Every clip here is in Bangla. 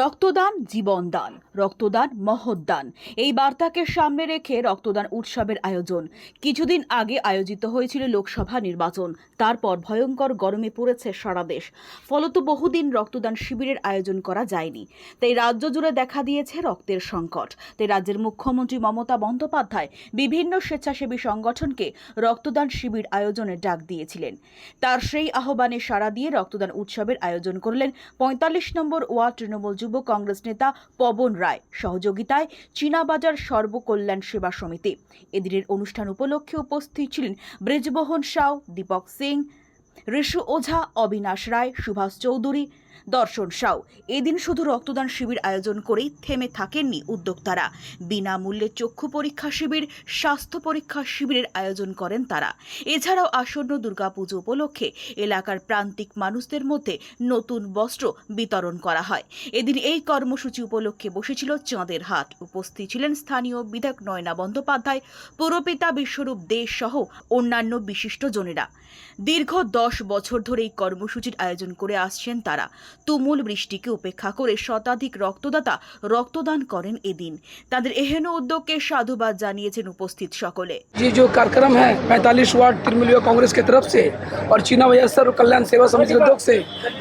রক্তদান জীবনদান, রক্তদান মহৎদান। এই বার্তাকে সামনে রেখে রক্তদান উৎসবের আয়োজন। কিছুদিন আগে আয়োজিত হয়েছিল লোকসভা নির্বাচন। তারপর ভয়ঙ্কর গরমে পড়েছে সারা দেশ। ফলত বহুদিন রক্তদান শিবিরের আয়োজন করা যায়নি। তাই রাজ্য জুড়ে দেখা দিয়েছে রক্তের সংকট। তাই রাজ্যের মুখ্যমন্ত্রী মমতা বন্দ্যোপাধ্যায় বিভিন্ন স্বেচ্ছাসেবী সংগঠনকে রক্তদান শিবির আয়োজনের ডাক দিয়েছিলেন। তার সেই আহ্বানে সাড়া দিয়ে রক্তদান উৎসবের আয়োজন করলেন পঁয়তাল্লিশ নম্বর ওয়ার্ড তৃণমূল যুব কংগ্রেস নেতা পবন রায়। সহযোগিতায় চীনাবাজার সর্বকল্যাণ সেবা সমিতি। এদিনের অনুষ্ঠান উপলক্ষে উপস্থিত ছিলেন ব্রিজমোহন সাউ, দীপক সিং, ঋষু ওঝা, অবিনাশ রায়, সুভাষ চৌধুরী দর্শন সাউ এদিন শুধু রক্তদান শিবির আয়োজন করেই থেমে থাকেননি উদ্যোক্তারা। বিনামূল্যে চক্ষু পরীক্ষা শিবির, স্বাস্থ্য পরীক্ষা শিবিরের আয়োজন করেন তারা। এছাড়াও আসন্ন দুর্গাপুজো উপলক্ষে এলাকার প্রান্তিক মানুষদের মধ্যে নতুন বস্ত্র বিতরণ করা হয়। এদিন এই কর্মসূচি উপলক্ষে বসেছিল চাঁদের হাট। উপস্থিত ছিলেন স্থানীয় বিধায়ক নয়না বন্দ্যোপাধ্যায়, পুরপিতা বিশ্বরূপ দেশ সহ অন্যান্য বিশিষ্টজনেরা দীর্ঘ দশ বছর ধরে এই কর্মসূচির আয়োজন করে আসছেন তারা। তুমুল বৃষ্টিকে উপেক্ষা করে শতাধিক রক্তদাতা রক্তদান করেন এদিন তাদের এহেন উদ্যোগকে সাধুবাদ জানিয়েছেন উপস্থিত সকলে ये जो कार्यक्रम है 45 वार्ड तृणमूल युवा कांग्रेस की तरफ से और चीना भैया सर्व कल्याण सेवा समिति के उद्योग से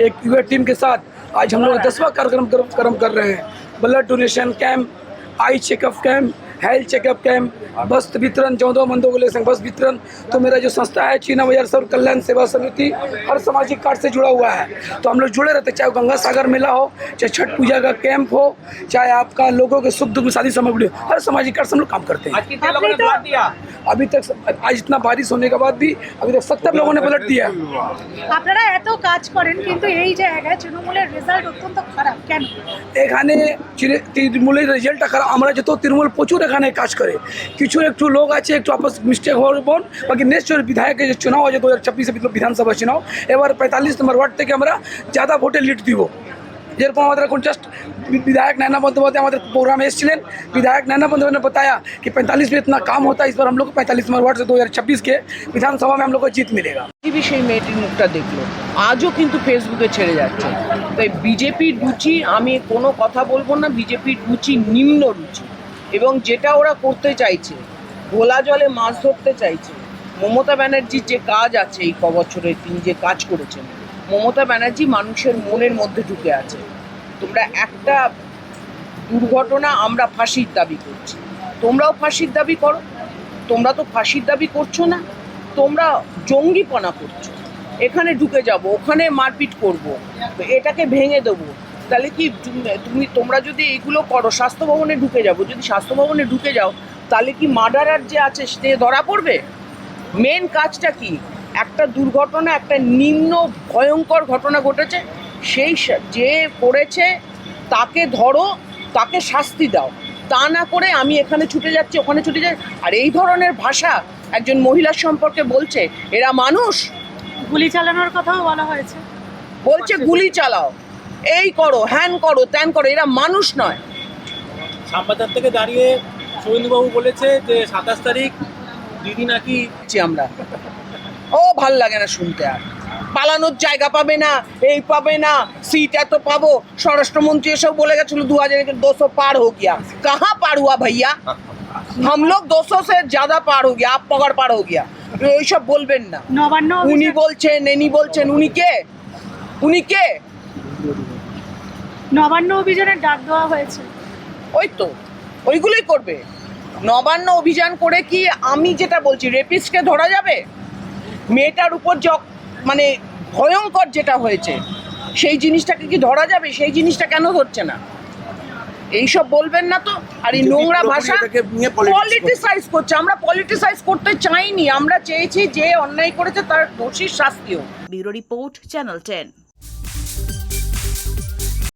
एक युवा टीम के साथ आज हम लोग दसवां कार्यक्रम कर- कार्यक्रम कर रहे हैं blood donation camp eye checkup camp health checkup camp बस वितरण चौदह मंदों को ले संग बस वितरण तो मेरा जो संस्था है चीना भैया सर्व कल्याण सेवा समिति हर सामाजिक कार्य से जुड़ा हुआ है तो हम लोग जुड़े रहते हैं, चाहे वो गंगा सागर मेला हो चाहे छठ पूजा का कैंप हो चाहे आपका लोगों के सुख दुख में शादी सामग्री हो हर सामाजिक कार्य से हम लोग काम करते हैं आज कितने लोगों ने ब्लड दिया अभी तक आज इतना बारिश होने के बाद भी अभी तक सत्तर लोगों ने ब्लड दिया है। আপনারা এত কাজ করেন কিন্তু এই জায়গায় তৃণমূলের রেজাল্ট অত্যন্ত খারাপ কেন এখানে চিরে- তৃণমূলের রেজাল্টটা খারাপ আমরা যত তৃণমূল প্রচুর এখানে কাজ করে। কিছু একটু লোক আছে, একটু আপস মিস্টেক হওয়ার পর বাকি নেক্সট বিধায়কের যে চুনাও আছে দু হাজার ছাব্বিশে বিধানসভা চুনাও। এবার পঁয়তাল্লিশ নম্বর ওয়ার্ড থেকে আমরা জাদা ভোটে লিড দিব। যেরকম আমাদের এখন জাস্ট বিধায়ক नैना बंदोपाध्याय আমাদের प्रोग्राम में বিধায়ক विधायक नैना बंदोपाध्याय ने बताया कि 45 में इतना काम होता है इस बार हम लोग को पैंतालीस नंबर वार्ड से 2026 के विधानसभा में বিজেপি সেই মেয়েটির মুখটা দেখল। আজও কিন্তু ফেসবুকে ছেড়ে যাচ্ছে। তাই বিজেপির রুচি, আমি কোনো কথা বলব না, বিজেপির রুচি, নিম্ন রুচি। এবং যেটা ওরা করতে চাইছে, গোলা জলে মাছ ধরতে চাইছে, মমতা ব্যানার্জির যে কাজ আছে এই ক বছরে তিনি যে কাজ করেছেন, মমতা ব্যানার্জি মানুষের মনের মধ্যে ঢুকে আছে। তোমরা একটা দুর্ঘটনা আমরা ফাঁসির দাবি করছি। তোমরাও ফাঁসির দাবি করো। তোমরা তো ফাঁসির দাবি করছ না। তোমরা জঙ্গিপনা করছ। এখানে ঢুকে যাব, ওখানে মারপিট করব, এটাকে ভেঙে দেবো। তাহলে কি তুমি- তুমি তোমরা যদি এগুলো করো স্বাস্থ্য ভবনে ঢুকে যাব যদি স্বাস্থ্য ভবনে ঢুকে যাও তাহলে কি মার্ডারার যে আছে সে ধরা পড়বে? মেন কাজটা কি? একটা দুর্ঘটনা একটা নিম্ন ভয়ঙ্কর ঘটনা ঘটেছে সেই যে করেছে তাকে ধরো তাকে শাস্তি দাও। তা না করে আমি এখানে ছুটে যাচ্ছি ওখানে ছুটে যাই আর এই ধরনের ভাষা একজন মহিলার সম্পর্কে বলছে এরা মানুষ? গুলি চালানোর কথাও বলা হয়েছে। বলছে গুলি চালাও। এই করো হ্যান করো ত্যান করো এরা মানুষ নয়। শ্যামবাজার থেকে দাঁড়িয়ে সৌমেন্দ্রবাবু বলেছে যে সাতাশ তারিখ দিদি নাকি আমরা। ও ভালো লাগে না শুনতে আর। পালানোর জায়গা পাবে না এই পাবে না সিট এত পাবো। স্বরাষ্ট্রমন্ত্রী এসব বলে গেছিল দু হাজার দুশো পার হো গিয়া। কাহা পার হুয়া ভাইয়া? হামলোক দুশো সে জাদা পার হো গিয়া আপ পার হো গিয়া। ওইসব বলবেন না। উনি বলছেন এনি বলছেন উনি কে? উনি কে? নবান্ন অভিযানের ডাক দেওয়া হয়েছে। ওই তো ওইগুলোই করবে। নবান্ন অভিযান করে কি আমি যেটা বলছি রেপিস্টকে ধরা যাবে? মেয়েটার উপর যে মানে ভয়ঙ্কর যেটা হয়েছে সেই জিনিসটাকে কি ধরা যাবে? সেই জিনিসটা কেন ধরছে না? এইসব বলবেন না তো? আর এই নোংরা ভাষা পলিটিসাইজ করছে। আমরা পলিটিসাইজ করতে চাইনি আমরা চেয়েছি যে অন্যায় করেছে তার দোষীর শাস্তি হোক ব্যুরো রিপোর্ট চ্যানেল টেন।